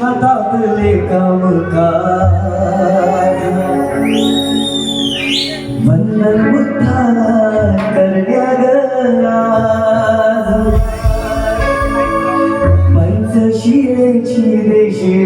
हातातले काम वंदन बुद्धा करण्या पंचशिरेची देशी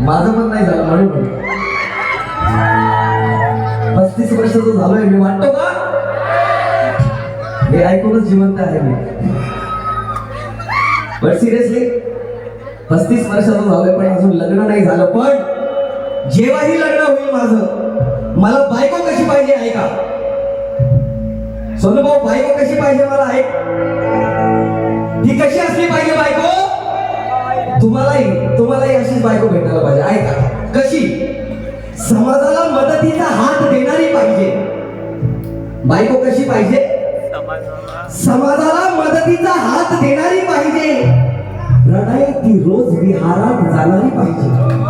माझं पण नाही झालं म्हणून पस्तीस वर्षाचं झालोय मी वाटतो का? हे ऐकूनच जिवंत आहे मी. पण सिरियसली पस्तीस वर्षाचं झालंय पण अजून लग्न नाही झालं. पण जेव्हाही लग्न होईल माझं मला बायको कशी पाहिजे आहे का सोनू भाऊ बायको कशी पाहिजे मला आहे ती कशी असली पाहिजे बायको? तुम्हालाही तुम्हालाही अशीच बायको भेटायला पाहिजे आहे का कशी? समाजाला मदतीचा हात देणारी पाहिजे. बायको कशी पाहिजे? समाजाला मदतीचा हात देणारी पाहिजे. रडाई ती रोज विहारात जाणारी पाहिजे.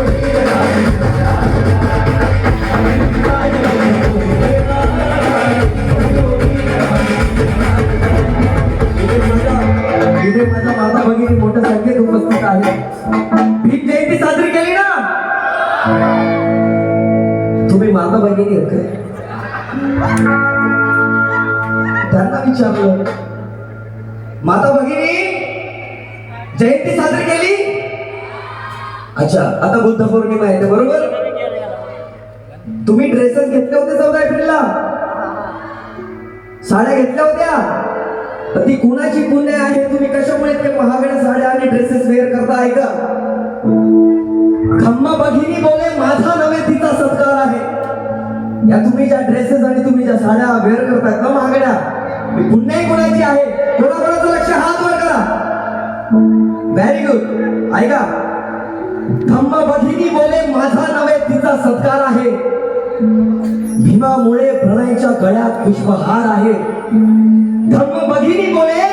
त्यांना विचारलं माता भगिनी जयंती साजरी केली? अच्छा आता बुद्ध पौर्णिमा आहे बरोबर? तुम्ही ड्रेसेस घेतले होते चौदा एप्रिलला? साड्या घेतल्या होत्या? तर ती कुणाची पुण्य आहे तुम्ही कशामुळे ते महागड्या साड्या आणि ड्रेसेस वेअर करता ऐका. खम्मा भगिनी बोले माझा नव्हे तिचा सत्कार आहे. या तुम्ही ज्या ड्रेसेस आणि तुम्ही ज्या साड्या वेअर करताय ना महागड्या मी पुण्याही कोणाची आहे. कोणाकोणाचं लक्ष हात वर करा. व्हेरी गुड ऐका. धम्म भगिनी बोले माझा नव्हे तिचा सत्कार आहे. भीमामुळे प्रणयच्या गळ्यात पुष्पहार आहे. धम्म भगिनी बोले